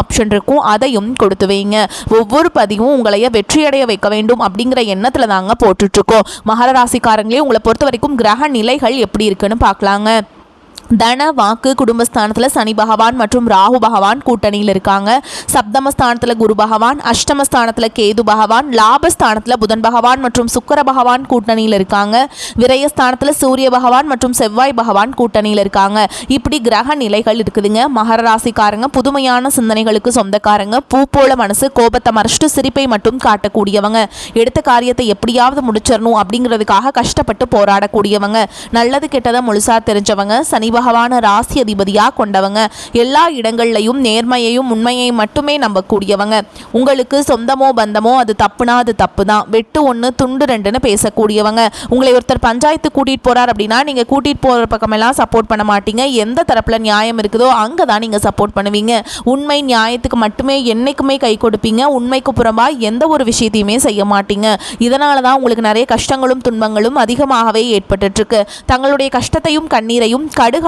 Option இருக்கும் அதையும் கொடுத்து வைங்க. ஒவ்வொரு பதிவும் உங்களைய வெற்றியடைய வைக்க வேண்டும் அப்படிங்கிற எண்ணத்தில் தாங்க போட்டுட்ருக்கோம் மகர ராசிக்காரங்களே உங்களை பொறுத்த வரைக்கும் கிரக நிலைகள் எப்படி இருக்குன்னு பார்க்கலாங்க. தன வாக்கு குடும்பஸ்தானத்தில் சனி பகவான் மற்றும் ராகு பகவான் கூட்டணியில் இருக்காங்க. சப்தமஸ்தானத்தில் குரு பகவான் அஷ்டமஸ்தானத்தில் கேது பகவான் லாபஸ்தானத்தில் புதன் பகவான் மற்றும் சுக்கர பகவான் கூட்டணியில் இருக்காங்க. விரயஸ்தானத்தில் சூரிய பகவான் மற்றும் செவ்வாய் பகவான் கூட்டணியில் இருக்காங்க. இப்படி கிரக நிலைகள் இருக்குதுங்க. மகர ராசிக்காரங்க புதுமையான சிந்தனைகளுக்கு சொந்தக்காரங்க பூ போல மனசு கோபத்தை மறைச்சிட்டு சிரிப்பை மட்டும் காட்டக்கூடியவங்க. எடுத்த காரியத்தை எப்படியாவது முடிச்சிடணும் அப்படிங்கிறதுக்காக கஷ்டப்பட்டு போராடக்கூடியவங்க. நல்லது கெட்டதை முழுசா தெரிஞ்சவங்க. சனி பகவான ராசி அதிபதியாக கொண்டவங்க. எல்லா இடங்கள்லையும் நேர்மையையும் உண்மையையும் மட்டுமே நம்பக்கூடியவங்க. உங்களுக்கு சொந்தமோ பந்தமோ அது தப்புனா அது தப்பு தான் வெட்டு ஒன்று துண்டு ரெண்டுன்னு பேசக்கூடியவங்க. உங்களை ஒருத்தர் பஞ்சாயத்து கூட்டிகிட்டு போகிறார் அப்படின்னா நீங்கள் கூட்டிகிட்டு போகிற பக்கமெல்லாம் சப்போர்ட் பண்ண மாட்டீங்க. எந்த தரப்பில் நியாயம் இருக்குதோ அங்கே தான் நீங்கள் சப்போர்ட் பண்ணுவீங்க. உண்மை நியாயத்துக்கு மட்டுமே என்னைக்குமே கை கொடுப்பீங்க. உண்மைக்கு புறம்பாக எந்த ஒரு விஷயத்தையுமே செய்ய மாட்டீங்க. இதனால தான் உங்களுக்கு நிறைய கஷ்டங்களும் துன்பங்களும் அதிகமாகவே ஏற்பட்டுருக்கு தங்களுடைய கஷ்டத்தையும் கண்ணீரையும் கடுகு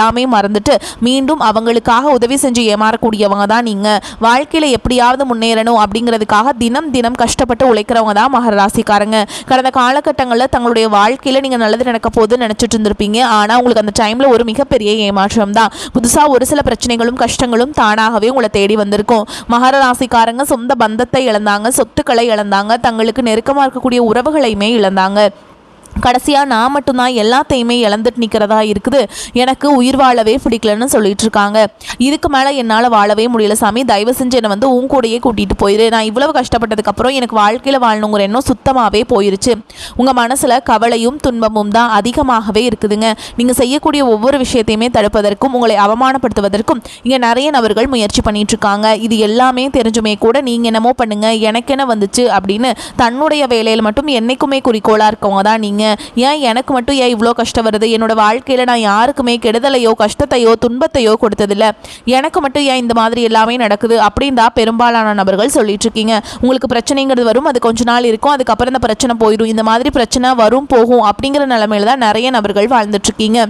எல்லாமே மறந்துட்டு மீண்டும் அவங்களுக்காக உதவி செஞ்சு ஏமாறக்கூடியவங்க தான் நீங்கள் வாழ்க்கையில் எப்படியாவது முன்னேறணும் அப்படிங்கிறதுக்காக தினம் தினம் கஷ்டப்பட்டு உழைக்கிறவங்க தான் மகர ராசிக்காரங்க. கடந்த காலகட்டங்களில் தங்களுடைய வாழ்க்கையில் நீங்கள் நல்லது நடக்க போகுதுன்னு நினச்சிட்டு இருந்திருப்பீங்க. ஆனால் உங்களுக்கு அந்த டைமில் ஒரு மிகப்பெரிய ஏமாற்றம் தான். புதுசாக ஒரு சில பிரச்சனைகளும் கஷ்டங்களும் தானாகவே உங்களை தேடி வந்திருக்கும். மகர ராசிக்காரங்க சொந்த பந்தத்தை இழந்தாங்க சொத்துக்களை இழந்தாங்க தங்களுக்கு நெருக்கமாக இருக்கக்கூடிய உறவுகளையுமே இழந்தாங்க. கடைசியாக நான் மட்டும்தான் எல்லாத்தையுமே இழந்துட்டு நிற்கிறதா இருக்குது. எனக்கு உயிர் வாழவே பிடிக்கலன்னு சொல்லிட்டு இருக்காங்க. இதுக்கு மேலே என்னால் வாழவே முடியல சாமி. தயவு செஞ்சு என்னை வந்து உன் கூடயே கூட்டிகிட்டு போயிரு. நான் இவ்வளவு கஷ்டப்பட்டதுக்கப்புறம் எனக்கு வாழ்க்கையில் வாழணுங்கிற எண்ணம் சுத்தமாகவே போயிருச்சு. உங்கள் மனசில் கவலையும் துன்பமும் தான் அதிகமாகவே இருக்குதுங்க. நீங்கள் செய்யக்கூடிய ஒவ்வொரு விஷயத்தையுமே தடுப்பதற்கும் உங்களை அவமானப்படுத்துவதற்கும் இங்கே நிறைய நபர்கள் முயற்சி பண்ணிட்டு இருக்காங்க. இது எல்லாமே தெரிஞ்சுமே கூட நீங்கள் என்னமோ பண்ணுங்க. எனக்கு என்ன வந்துச்சு அப்படின்னு தன்னுடைய வேலையில் மட்டும் என்னைக்குமே குறிக்கோளாக இருக்கவங்க தான் நீங்கள் ஏன் எனக்கு மட்டும் ஏன் இவ்வளோ கஷ்டம் வருது? என்னோட வாழ்க்கையில் நான் யாருக்குமே கெடுதலையோ கஷ்டத்தையோ துன்பத்தையோ கொடுத்ததில்ல. எனக்கு மட்டும் ஏன் இந்த மாதிரி எல்லாமே நடக்குது? அப்படின்னு தான் பெரும்பாலான நபர்கள் சொல்லிட்டு இருக்கீங்க. உங்களுக்கு பிரச்சனைங்கிறது வரும் அது கொஞ்ச நாள் இருக்கும் அதுக்கப்புறம் இந்த பிரச்சனை போயிடும். இந்த மாதிரி பிரச்சனை வரும் போகும் அப்படிங்கிற நிலமையில தான் நிறைய நபர்கள் வாழ்ந்துட்டு இருக்கீங்க.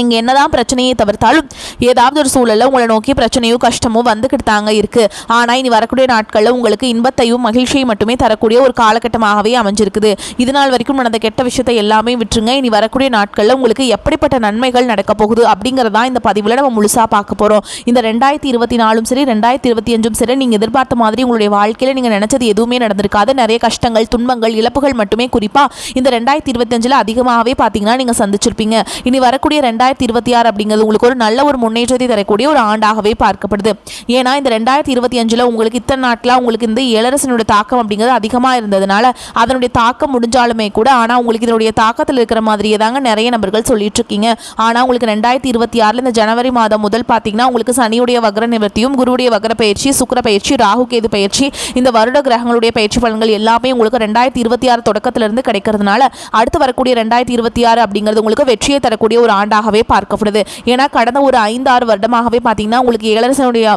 நீங்கள் என்னதான் பிரச்சனையை தவிர்த்தாலும் ஏதாவது ஒரு சூழலில் உங்களை நோக்கி பிரச்சனையோ கஷ்டமோ வந்துக்கிட்டு தாங்க இருக்குது ஆனால் இனி வரக்கூடிய நாட்களில் உங்களுக்கு இன்பத்தையும் மகிழ்ச்சியையும் மட்டுமே தரக்கூடிய ஒரு காலகட்டமாகவே அமைஞ்சிருக்குது. இது நாள் வரைக்கும் நடந்த கெட்ட விஷயத்தை எல்லாமே விட்டுருங்க. இனி வரக்கூடிய நாட்களில் உங்களுக்கு எப்படிப்பட்ட நன்மைகள் நடக்க போகுது அப்படிங்கிறதா இந்த பதிவில் நம்ம முழுசாக பார்க்க போகிறோம் இந்த ரெண்டாயிரத்தி இருபத்தி நாலும் சரி ரெண்டாயிரத்தி இருபத்தி அஞ்சும் சரி நீங்கள் எதிர்பார்த்த மாதிரி உங்களுடைய வாழ்க்கையில் நீங்கள் நினச்சது எதுவுமே நடந்திருக்காது. நிறைய கஷ்டங்கள் துன்பங்கள் இழப்புகள் மட்டுமே குறிப்பாக இந்த ரெண்டாயிரத்தி இருபத்தஞ்சில் அதிகமாகவே பார்த்தீங்கன்னா நீங்கள் சந்திச்சிருப்பீங்க. இனி வரக்கூடிய ரெண்டாயிரத்தி ரெண்டாயிரத்தி இருபத்தி ஆறு அப்படிங்கிறது உங்களுக்கு ஒரு நல்ல ஒரு முன்னேற்றத்தை தரக்கூடிய ஒரு ஆண்டாகவே பார்க்கப்படுது. ஏன்னா இந்த ரெண்டாயிரத்தி இருபத்தி அஞ்சில் உங்களுக்கு இத்தனை நாட்டில் உங்களுக்கு இந்த இளரசனுடைய தாக்கம் அப்படிங்கிறது அதிகமாக இருந்ததுனால அதனுடைய தாக்கம் முடிஞ்சாலுமே கூட ஆனால் உங்களுக்கு இதனுடைய தாக்கத்தில் இருக்கிற மாதிரியே தாங்க நிறைய நபர்கள் சொல்லிட்டு இருக்கீங்க ஆனால் உங்களுக்கு ரெண்டாயிரத்தி இருபத்தி ஆறில் இந்த ஜனவரி மாதம் முதல் பார்த்தீங்கன்னா உங்களுக்கு சனியுடைய வக்ர நிவர்த்தியும் குருவுடைய வக்ர பயிற்சி சுக்கர பயிற்சி ராகு கேது பயிற்சி இந்த வருட கிரகங்களுடைய பயிற்சி பலன்கள் எல்லாமே உங்களுக்கு ரெண்டாயிரத்தி இருபத்தி ஆறு தொடக்கத்திலிருந்து கிடைக்கிறதுனால அடுத்து வரக்கூடிய ரெண்டாயிரத்தி இருபத்தி ஆறு அப்படிங்கிறது உங்களுக்கு வெற்றியை தரக்கூடிய ஒரு ஆண்டாக ஆண்டாகவே பார்க்கப்படுது. ஏன்னா கடந்த ஒரு ஐந்து ஆறு வருடமாகவே பார்த்தீங்கன்னா உங்களுக்கு ஏழரசனுடைய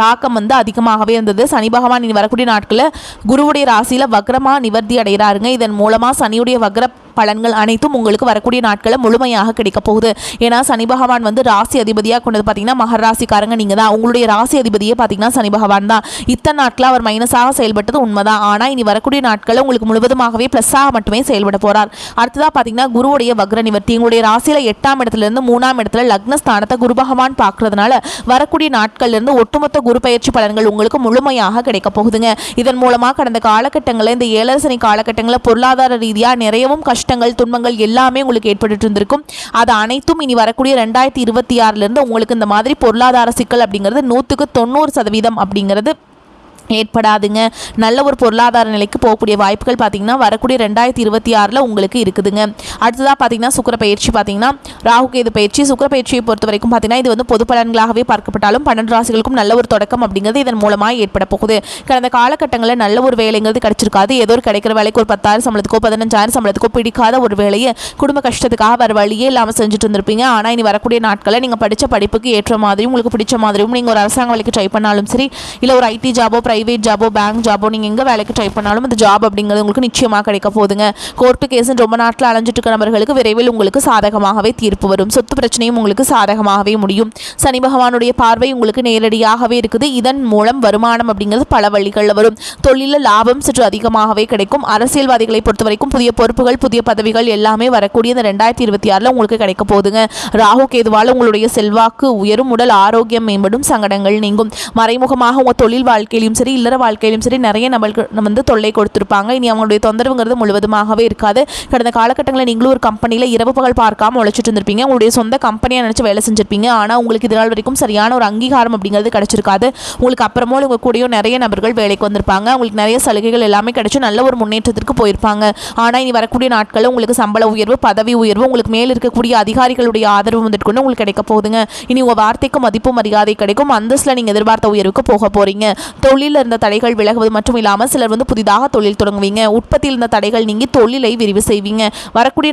தாக்கம் வந்து அதிகமாகவே இருந்தது. சனி பகவான் இனி வரக்கூடிய நாட்களில் குருவுடைய ராசியில் வக்ரமாக நிவர்த்தி அடைகிறாருங்க. இதன் மூலமாக சனியுடைய வக்ர பலன்கள் அனைத்தும் உங்களுக்கு வரக்கூடிய நாட்களை முழுமையாக கிடைக்க போகுது. ஏன்னா சனி பகவான் வந்து ராசி அதிபதியாக கொண்டது பார்த்தீங்கன்னா மகர ராசிக்காரங்க நீங்கள் தான் உங்களுடைய ராசி அதிபதியே பார்த்தீங்கன்னா சனி பகவான் தான். இத்தனை நாட்களில் அவர் மைனஸாக செயல்பட்டது உண்மைதான். ஆனால் இனி வரக்கூடிய நாட்களில் உங்களுக்கு முழுவதுமாகவே ப்ளஸ்ஸாக மட்டுமே செயல்பட போகிறார் அடுத்ததாக பார்த்தீங்கன்னா குருவுடைய வக்ர நிவர்த்தி. உங்களுடைய ராசியில் எட்டாம் இடத்துலேருந்து மூணாம் இடத்துல லக்னஸ்தானத்தை குரு பகவான் பார்க்கறதுனால வரக்கூடிய நாட்கள்லேருந்து ஒட்டுமொத்த குரு பயிற்சி பலன்கள் உங்களுக்கு முழுமையாக கிடைக்க போகுதுங்க. இதன் மூலமாக கடந்த காலகட்டங்களில் இந்த ஏழரசனி காலகட்டங்களில் பொருளாதார ரீதியாக நிறையவும் கஷ்டம் கஷ்டங்கள் துன்பங்கள் எல்லாமே உங்களுக்கு ஏற்பட்டு இருந்திருக்கும் அது அனைத்தும் இனி வரக்கூடிய ரெண்டாயிரத்தி இருபத்தி ஆறுலேருந்து உங்களுக்கு இந்த மாதிரி பொருளாதார சிக்கல் அப்படிங்கிறது நூற்றுக்கு தொண்ணூறு சதவீதம் அப்படிங்கிறது ஏற்படாதுங்க. நல்ல ஒரு பொருளாதார நிலைக்கு போகக்கூடிய வாய்ப்புகள் பார்த்தீங்கன்னா வரக்கூடிய ரெண்டாயிரத்தி இருபத்தி ஆறில் உங்களுக்கு இருக்குதுங்க. அடுத்ததாக பார்த்தீங்கன்னா சுக்கர பயிற்சி பார்த்தீங்கன்னா ராகு கேது பயிற்சி. சுக்கர பயிற்சியை பொறுத்த வரைக்கும் பார்த்தீங்கன்னா இது வந்து பொது பலன்களாகவே பார்க்கப்பட்டாலும் பன்னெண்டு ராசிகளுக்கும் நல்ல ஒரு தொடக்கம் அப்படிங்கிறது இதன் மூலமாக ஏற்பட போகுது. கடந்த காலகட்டங்களில் நல்ல ஒரு வேலைங்கிறது கிடைச்சிருக்காது. ஏதோ ஒரு கிடைக்கிற வேலைக்கு ஒரு பத்தாயிரம் சம்பளத்துக்கோ பதினஞ்சாயிரம் சம்பளத்துக்கோ பிடிக்காத ஒரு வேலையை குடும்ப கஷ்டத்துக்காக வர வழியே இல்லாமல் செஞ்சுட்டு இருந்திருப்பீங்க. ஆனால் இனி வரக்கூடிய நாட்களில் நீங்கள் படித்த படிப்புக்கு ஏற்ற மாதிரியும் உங்களுக்கு பிடிச்ச மாதிரியும் நீங்கள் ஒரு அரசாங்க வேலைக்கு ட்ரை பண்ணாலும் சரி இல்லை ஒரு ஐடி ஜாபோ ப்ரைவேட் ஜாபோ பேங்க் ஜாபோ நீங்கள் எங்கே வேலைக்கு ட்ரை பண்ணாலும் அந்த ஜாப் அப்படிங்கிறது உங்களுக்கு நிச்சயமாக கிடைக்க போதுங்க கோர்ட்டு கேஸ் ரொம்ப நாட்டில் அலைஞ்சிட்டு இருக்க நபர்களுக்கு விரைவில் உங்களுக்கு சாதகமாகவே தீர்ப்பு வரும். சொத்து பிரச்சனையும் உங்களுக்கு சாதகமாகவே முடியும். சனி பகவானுடைய பார்வை உங்களுக்கு நேரடியாகவே இருக்குது. இதன் மூலம் வருமானம் அப்படிங்கிறது பல வழிகளில் வரும். தொழிலில் லாபம் சற்று அதிகமாகவே கிடைக்கும். அரசியல்வாதிகளை பொறுத்த வரைக்கும் புதிய பொறுப்புகள் புதிய பதவிகள் எல்லாமே வரக்கூடிய இந்த ரெண்டாயிரத்தி இருபத்தி ஆறில் உங்களுக்கு கிடைக்க போதுங்க ராகு கேதுவால் உங்களுடைய செல்வாக்கு உயரும். உடல் ஆரோக்கியம் மேம்படும். சங்கடங்கள் நீங்கும். மறைமுகமாக உங்கள் தொழில் வாழ்க்கையிலும் சரி இல்லற வாழ்க்கையிலும் சரி நிறைய நம்மளுக்கு வந்து தொல்லை கொடுத்துருப்பாங்க. இனி அவங்களுடைய தொந்தரவுங்கிறது முழுவதுமாகவே இருக்காது. கடந்த காலகட்டங்களில் நீங்களும் ஒரு கம்பெனியில் இரவு பகல் பார்க்காம உழைச்சிட்டு இருந்திருப்பீங்க. உங்களுடைய சொந்த கம்பெனியாக நினச்சி வேலை செஞ்சிருப்பீங்க. ஆனால் உங்களுக்கு இதனால் வரைக்கும் சரியான ஒரு அங்கீகாரம் அப்படிங்கிறது கிடைச்சிருக்காது. உங்களுக்கு அப்புறமோ உங்கள் கூடயும் நிறைய நபர்கள் வேலைக்கு வந்திருப்பாங்க. உங்களுக்கு நிறைய சலுகைகள் எல்லாமே கிடைச்சி நல்ல ஒரு முன்னேற்றத்திற்கு போயிருப்பாங்க. ஆனால் இனி வரக்கூடிய நாட்களில் உங்களுக்கு சம்பள உயர்வு பதவி உயர்வு உங்களுக்கு மேல் இருக்கக்கூடிய அதிகாரிகளுடைய ஆதரவு வந்துட்டு கொண்டு உங்களுக்கு கிடைக்க போகுதுங்க. இனி உங்கள் வார்த்தைக்கு மதிப்பு மரியாதை கிடைக்கும். அந்தஸ்தில் நீங்கள் எதிர்பார்த்த உயர்வுக்கு போக போகிறீங்க தொழிலில் இருந்த தடைகள் விலகுவது மட்டும் இல்லாமல் சிலர் வந்து புதிதாக தொழில் தொடங்குவீங்க. உற்பத்தியில் இருந்த தடைகள் நீங்கி தொழிலை விரிவு செய்வீங்க. வரக்கூடிய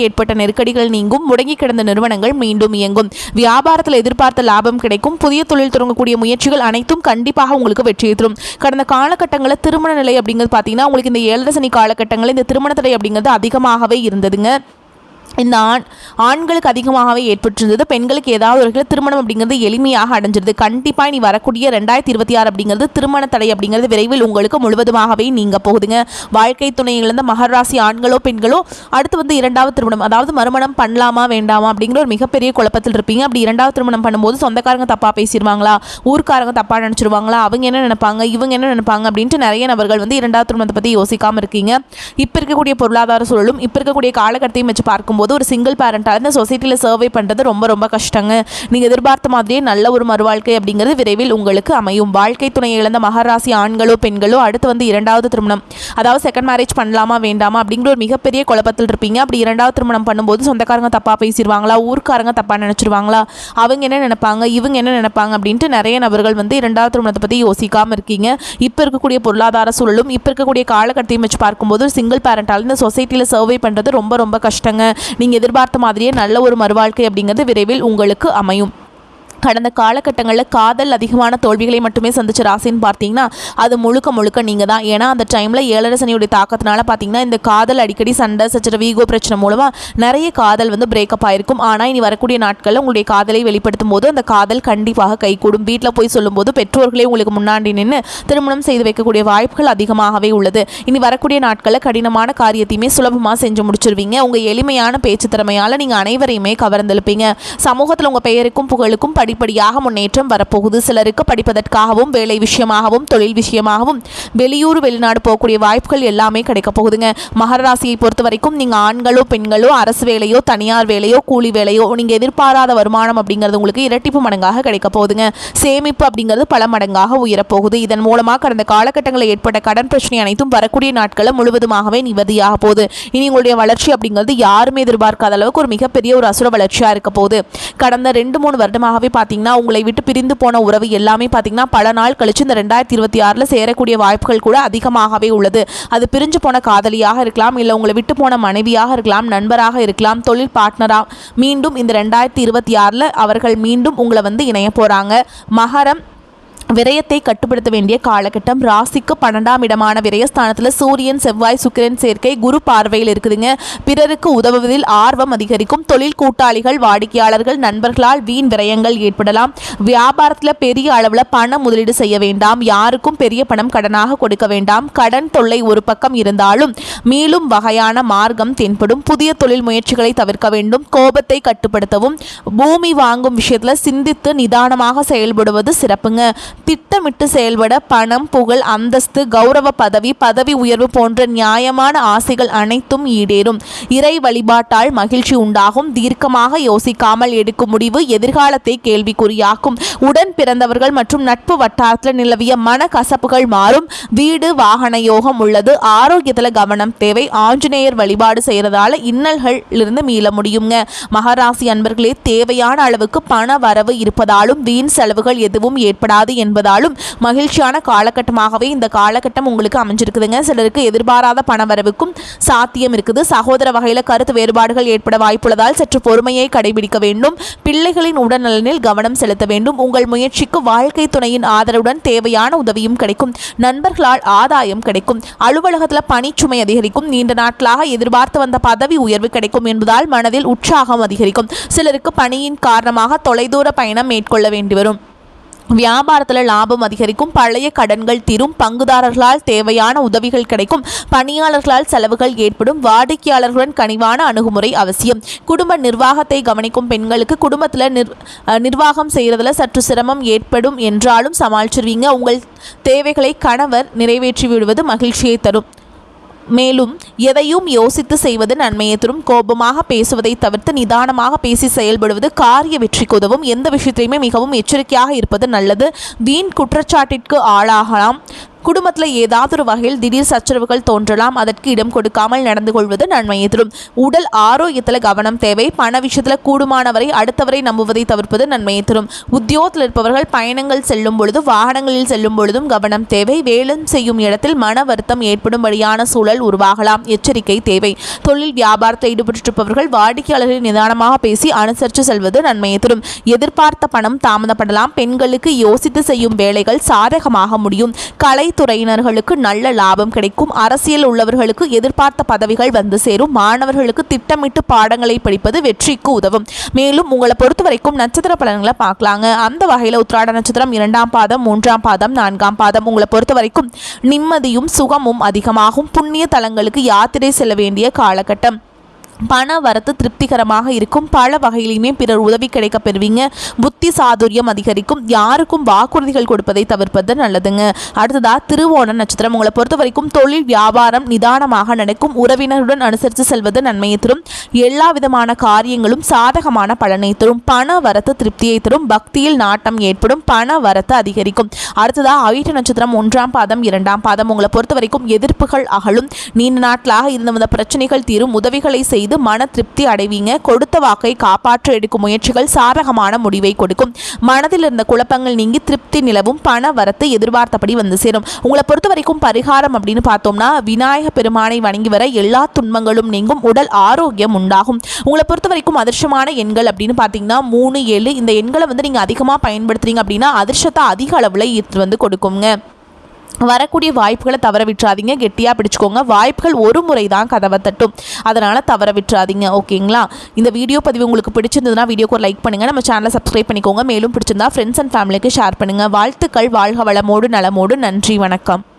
ஏற்பட்ட நெருக்கடிகள் நீங்கும். முடங்கி கிடந்த நிறுவனங்கள் மீண்டும் இயங்கும். வியாபாரத்தில் எதிர்பார்த்த லாபம் கிடைக்கும். புதிய தொழில் தொடங்கக்கூடிய முயற்சிகள் அனைத்தும் கண்டிப்பாக உங்களுக்கு வெற்றியை தரும். கடந்த காலகட்டங்களில் திருமண நிலை அப்படிங்கிறது பார்த்தீங்கன்னா உங்களுக்கு இந்த ஏழரை சனி காலகட்டங்களில் இந்த திருமண தடை அப்படிங்கிறது அதிகமாகவே இருந்ததுங்க. இந்த ஆண் ஆண்களுக்கு அதிகமாகவே ஏற்பட்டிருந்தது. பெண்களுக்கு ஏதாவது ஒரு திருமணம் அப்படிங்கிறது எளிமையாக அடைஞ்சிருது. கண்டிப்பாக நீ வரக்கூடிய ரெண்டாயிரத்தி இருபத்தி ஆறு அப்படிங்கிறது திருமண தடை அப்படிங்கிறது விரைவில் உங்களுக்கு முழுவதுமாகவே நீங்கள் போகுதுங்க. வாழ்க்கை துணையிலிருந்து மகராசி ஆண்களோ பெண்களோ அடுத்து வந்து இரண்டாவது திருமணம் அதாவது மறுமணம் பண்ணலாமா வேண்டாமா அப்படிங்கிற ஒரு மிகப்பெரிய குழப்பத்தில் இருப்பீங்க. அப்படி இரண்டாவது திருமணம் பண்ணும்போது சொந்தக்காரங்க தப்பாக பேசிடுவாங்களா ஊர்க்காரங்க தப்பாக நினச்சிருவாங்களா? அவங்க என்ன நினைப்பாங்க? இவங்க என்ன நினைப்பாங்க? அப்படின்ட்டு நிறைய நபர்கள் வந்து இரண்டாவது திருமணத்தை பற்றி யோசிக்காமல் இருக்கீங்க. இப்போ இருக்கக்கூடிய பொருளாதார சூழலும் இப்போ இருக்கக்கூடிய காலகட்டத்தையும் வச்சு பார்க்கும்போது போது ஒரு சிங்கிள் பேரண்ட்டாக இந்த சொசைட்டியில் சர்வே பண்ணுறது ரொம்ப ரொம்ப கஷ்டங்க. நீங்கள் எதிர்பார்த்த மாதிரியே நல்ல ஒரு மறுவாழ்க்கை அப்படிங்கிறது விரைவில் உங்களுக்கு அமையும். வாழ்க்கை துணை இழந்த மகராசி ஆண்களோ பெண்களோ அடுத்து வந்து இரண்டாவது திருமணம். அதாவது செகண்ட் மேரேஜ் பண்ணலாமா வேண்டாமா அப்படிங்கிற ஒரு மிகப்பெரிய குழப்பத்தில் இருப்பீங்க. அப்படி இரண்டாவது திருமணம் பண்ணும்போது சொந்தக்காரங்க தப்பாக பேசிடுவாங்களா? ஊர்க்காரங்க தப்பாக நினச்சிருவாங்களா? அவங்க என்ன நினைப்பாங்க? இவங்க என்ன நினைப்பாங்க? அப்படின்ட்டு நிறைய நபர்கள் வந்து இரண்டாவது திருமணத்தை பற்றி யோசிக்காமல் இருக்கீங்க. இப்போ இருக்கக்கூடிய பொருளாதார சூழலும் இப்போ இருக்கக்கூடிய காலகட்டத்தையும் வச்சு பார்க்கும்போது ஒரு சிங்கிள் பேரண்டால் இந்த சொசைட்டியில் சர்வே பண்ணுறது ரொம்ப ரொம்ப கஷ்டங்க. நீங்கள் எதிர்பார்த்த மாதிரியே நல்ல ஒரு மறுவாழ்க்கை அப்படிங்கிறது விரைவில் உங்களுக்கு அமையும். கடந்த காலகட்டங்களில் காதல் அதிகமான தோல்விகளை மட்டுமே சந்திச்ச ராசின்னு பார்த்தீங்கன்னா அது முழுக்க முழுக்க நீங்கள் தான் ஏன்னா அந்த டைமில் ஏழரை சனியுடைய தாக்கத்தினால பார்த்தீங்கன்னா இந்த காதல் அடிக்கடி சண்டை சச்சர வீகோ பிரச்சனை மூலமாக நிறைய காதல் வந்து பிரேக்கப் ஆயிருக்கும். ஆனால் இனி வரக்கூடிய நாட்களில் உங்களுடைய காதலை வெளிப்படுத்தும் போது அந்த காதல் கண்டிப்பாக கைகூடும். வீட்டில் போய் சொல்லும்போது பெற்றோர்களே உங்களுக்கு முன்னாடி நின்று திருமணம் செய்து வைக்கக்கூடிய வாய்ப்புகள் அதிகமாகவே உள்ளது. இனி வரக்கூடிய நாட்களில் கடினமான காரியத்தையுமே சுலபமாக செஞ்சு முடிச்சிருவீங்க. உங்கள் எளிமையான பேச்சு திறமையால் நீங்கள் அனைவரையுமே கவர்ந்தெழுப்பீங்க. சமூகத்தில் உங்கள் பெயருக்கும் புகழுக்கும் படி படிப்படியாக முன்னேற்றம் வரப்போகுது. சிலருக்கு படிப்பதற்காகவும் வேலை விஷயமாகவும் தொழில் விஷயமாகவும் வெளியூர் வெளிநாடு போகக்கூடிய வாய்ப்புகள் எல்லாமே கிடைக்க போகுதுங்க. மகர ராசியை பொறுத்த வரைக்கும் நீங்கள் ஆண்களோ பெண்களோ அரசு வேலையோ தனியார் வேலையோ கூலி வேலையோ நீங்கள் எதிர்பாராத வருமானம் அப்படிங்கிறது உங்களுக்கு இரட்டிப்பு மடங்காக கிடைக்க போகுதுங்க. சேமிப்பு அப்படிங்கிறது பல மடங்காக உயரப்போகுது. இதன் மூலமாக கடந்த காலகட்டங்களில் ஏற்பட்ட கடன் பிரச்சனை அனைத்தும் வரக்கூடிய நாட்களை முழுவதுமாகவே நிவதியாக போகுது. இனி உங்களுடைய வளர்ச்சி அப்படிங்கிறது யாருமே எதிர்பார்க்காத அளவுக்கு ஒரு மிகப்பெரிய ஒரு அசுர வளர்ச்சியாக இருக்க போகுது. கடந்த ரெண்டு மூணு வருடமாகவே பார்த்தீங்கன்னா உங்களை விட்டு பிரிந்து போன உறவு எல்லாமே பார்த்தீங்கன்னா பல நாள் கழிச்சு இந்த ரெண்டாயிரத்தி இருபத்தி ஆறில் சேரக்கூடிய வாய்ப்புகள் கூட அதிகமாகவே உள்ளது. அது பிரிஞ்சு போன காதலியாக இருக்கலாம் இல்லை உங்களை விட்டு போன மனைவியாக இருக்கலாம் நண்பராக இருக்கலாம் தொழில் பார்ட்னராக மீண்டும் இந்த ரெண்டாயிரத்தி இருபத்தி ஆறில் அவர்கள் மீண்டும் உங்களை வந்து இணைய போகிறாங்க மகரம் விரயத்தை கட்டுப்படுத்த வேண்டிய காலகட்டம். ராசிக்கு பன்னெண்டாம் இடமான விரயஸ்தானத்தில் சூரியன் செவ்வாய் சுக்கிரன் சேர்க்கை குரு பார்வையில் இருக்குதுங்க. பிறருக்கு உதவுவதில் ஆர்வம் அதிகரிக்கும். தொழில் கூட்டாளிகள் வாடிக்கையாளர்கள் நண்பர்களால் வீண் விரயங்கள் ஏற்படலாம். வியாபாரத்தில் பெரிய அளவில் பண முதலீடு செய்ய வேண்டாம். யாருக்கும் பெரிய பணம் கடனாக கொடுக்க வேண்டாம். கடன் தொல்லை ஒரு பக்கம் இருந்தாலும் மீளும் வகையான மார்க்கம் தென்படும். புதிய தொழில் முயற்சிகளை தவிர்க்க வேண்டும். கோபத்தை கட்டுப்படுத்தவும் பூமி வாங்கும் விஷயத்தில் சிந்தித்து நிதானமாக செயல்படுவது சிறப்புங்க. திட்டமிட்டு செயல்பட பணம் புகழ் அந்தஸ்து கௌரவ பதவி பதவி உயர்வு போன்ற நியாயமான ஆசைகள் அனைத்தும் ஈடேறும். இறை வழிபாட்டால் மகிழ்ச்சி உண்டாகும். தீர்க்கமாக யோசிக்காமல் எடுக்கும் முடிவு எதிர்காலத்தை கேள்விக்குறியாக்கும். உடன் பிறந்தவர்கள் மற்றும் நட்பு வட்டாரத்தில் நிலவிய மன கசப்புகள் மாறும். வீடு வாகன யோகம் உள்ளது. ஆரோக்கியத்தில் கவனம் தேவை. ஆஞ்சநேயர் வழிபாடு செய்கிறதால இன்னல்கள் இருந்து மீள முடியுங்க மகராசி அன்பர்களே தேவையான அளவுக்கு பண வரவு இருப்பதாலும் வீண் செலவுகள் எதுவும் ஏற்படாது என்று என்பதாலும் மகிழ்ச்சியான காலகட்டமாகவே இந்த காலகட்டம் உங்களுக்கு அமைஞ்சிருக்குதுங்க. சிலருக்கு எதிர்பாராத பணவரவுக்கும் சாத்தியம் இருக்குது. சகோதர வகையில் கருத்து வேறுபாடுகள் ஏற்பட வாய்ப்புள்ளதால் சற்று பொறுமையை கடைபிடிக்க வேண்டும். பிள்ளைகளின் உடல்நலனில் கவனம் செலுத்த வேண்டும். உங்கள் முயற்சிக்கு வாழ்க்கை துணையின் ஆதரவுடன் தேவையான உதவியும் கிடைக்கும். நண்பர்களால் ஆதாயம் கிடைக்கும். அலுவலகத்தில் பணிச்சுமை அதிகரிக்கும். நீண்ட நாட்களாக எதிர்பார்த்து வந்த பதவி உயர்வு கிடைக்கும் என்பதால் மனதில் உற்சாகம் அதிகரிக்கும். சிலருக்கு பணியின் காரணமாக தொலைதூர பயணம் மேற்கொள்ள வேண்டி வரும். வியாபாரத்தில் லாபம் அதிகரிக்கும் பழைய கடன்கள் தீரும் பங்குதாரர்களால் தேவையான உதவிகள் கிடைக்கும் பணியாளர்களால் செலவுகள் ஏற்படும் வாடிக்கையாளர்களுடன் கனிவான அணுகுமுறை அவசியம். குடும்ப நிர்வாகத்தை கவனிக்கும் பெண்களுக்கு குடும்பத்தில் நிர் நிர்வாகம் செய்கிறதுல சற்று சிரமம் ஏற்படும் என்றாலும் சமாளிச்சிருவீங்க. உங்கள் தேவைகளை கணவர் நிறைவேற்றி விடுவது மகிழ்ச்சியை தரும். மேலும் எதையும் யோசித்து செய்வது நன்மையை தரும் கோபமாக பேசுவதை தவிர்த்து நிதானமாக பேசி செயல்படுவது காரிய வெற்றிக்கு உதவும். எந்த விஷயத்திலையுமே மிகவும் எச்சரிக்கையாக இருப்பது நல்லது. வீண் குற்றச்சாட்டிற்கு ஆளாகலாம். குடும்பத்தில் ஏதாவது ஒரு வகையில் திடீர் சச்சரவுகள் தோன்றலாம் அதற்கு இடம் கொடுக்காமல் நடந்து கொள்வது நன்மையை தரும் உடல் ஆரோக்கியத்தில் கவனம் தேவை. பண விஷயத்தில் கூடுமானவரை அடுத்தவரை நம்புவதை தவிர்ப்பது நன்மையை தரும் உத்தியோகத்தில் இருப்பவர்கள் பயணங்கள் செல்லும் பொழுது வாகனங்களில் செல்லும் பொழுதும் கவனம் தேவை. வேலும் செய்யும் இடத்தில் மன வருத்தம் ஏற்படும்படியான சூழல் உருவாகலாம். எச்சரிக்கை தேவை. தொழில் வியாபாரத்தில் ஈடுபட்டிருப்பவர்கள் வாடிக்கையாளர்களை நிதானமாக பேசி அனுசரித்து செல்வது நன்மையை தரும் எதிர்பார்த்த பணம் தாமதப்படலாம். பெண்களுக்கு யோசித்து செய்யும் வேலைகள் சாதகமாக முடியும். கலை துறையினர்களுக்கு நல்ல லாபம் கிடைக்கும். அரசியல் உள்ளவர்களுக்கு எதிர்பார்த்த பதவிகள் வந்து சேரும். மாணவர்களுக்கு திட்டமிட்டு பாடங்களை படிப்பது வெற்றிக்கு உதவும். மேலும் உங்களை பொறுத்த வரைக்கும் நட்சத்திர பலன்களை பார்க்கலாங்க. அந்த வகையில் உத்ராட நட்சத்திரம் இரண்டாம் பாதம் மூன்றாம் பாதம் நான்காம் பாதம். உங்களை பொறுத்த வரைக்கும் நிம்மதியும் சுகமும் அதிகமாகும். புண்ணிய தலங்களுக்கு யாத்திரை செல்ல வேண்டிய காலகட்டம். பண வரத்து திருப்திகரமாக இருக்கும். பல வகையிலுமே பிறர் உதவி கிடைக்க பெறுவீங்க. புத்தி சாதுரியம் அதிகரிக்கும். யாருக்கும் வாக்குறுதிகள் கொடுப்பதை தவிர்ப்பது நல்லதுங்க. அடுத்ததா திருவோண நட்சத்திரம். உங்களை பொறுத்த வரைக்கும் தொழில் வியாபாரம் நிதானமாக நடக்கும் உறவினருடன் அனுசரித்து செல்வது நன்மையை தரும். எல்லா விதமான காரியங்களும் சாதகமான பலனை தரும். பண வரத்து திருப்தியை தரும். பக்தியில் நாட்டம் ஏற்படும். பண வரத்து அதிகரிக்கும். அடுத்ததா ஆயுத நட்சத்திரம். ஒன்றாம் பாதம் இரண்டாம் பாதம். உங்களை பொறுத்த வரைக்கும் எதிர்ப்புகள் அகலும். நீண்ட நாட்களாக இருந்த வந்த பிரச்சனைகள் தீரும். உதவிகளை செய்து செய்து மன திருப்தி அடைவீங்க. கொடுத்த வாக்கை காப்பாற்ற எடுக்கும் முயற்சிகள் சாதகமான முடிவை கொடுக்கும். மனதில் இருந்த குழப்பங்கள் நீங்கி திருப்தி நிலவும். பண வரத்து எதிர்பார்த்தபடி வந்து சேரும். உங்களை பொறுத்த வரைக்கும் பரிகாரம் அப்படின்னு பார்த்தோம்னா விநாயக பெருமானை வணங்கி வர எல்லா துன்பங்களும் நீங்கும். உடல் ஆரோக்கியம் உண்டாகும். உங்களை பொறுத்த வரைக்கும் அதிர்ஷ்டமான எண்கள் அப்படின்னு பார்த்தீங்கன்னா மூணு ஏழு. இந்த எண்களை வந்து நீங்கள் அதிகமாக பயன்படுத்துறீங்க அப்படின்னா அதிர்ஷ்டத்தை அதிக அளவில் ஈர்த்து வந்து கொடுக்குங்க. வரக்கூடிய வாய்ப்புகளை தவற விட்டுறாதீங்க. கெட்டியாக பிடிச்சிக்கோங்க. வாய்ப்புகள் ஒரு முறை தான் கதவை தட்டும். அதனால் தவற விட்டுறாதீங்க. ஓகேங்களா? இந்த வீடியோ பதிவு உங்களுக்கு பிடிச்சிருந்ததுன்னா வீடியோக்கு ஒரு லைக் பண்ணுங்கள் நம்ம சேனலை சப்ஸ்கிரைப் பண்ணிக்கோங்க. மேலும் பிடிச்சிருந்தா ஃப்ரெண்ட்ஸ் அண்ட் ஃபேமிலிக்கு ஷேர் பண்ணுங்கள் வாழ்த்துக்கள். வாழ்க வளமோடு நலமோடு. நன்றி. வணக்கம்.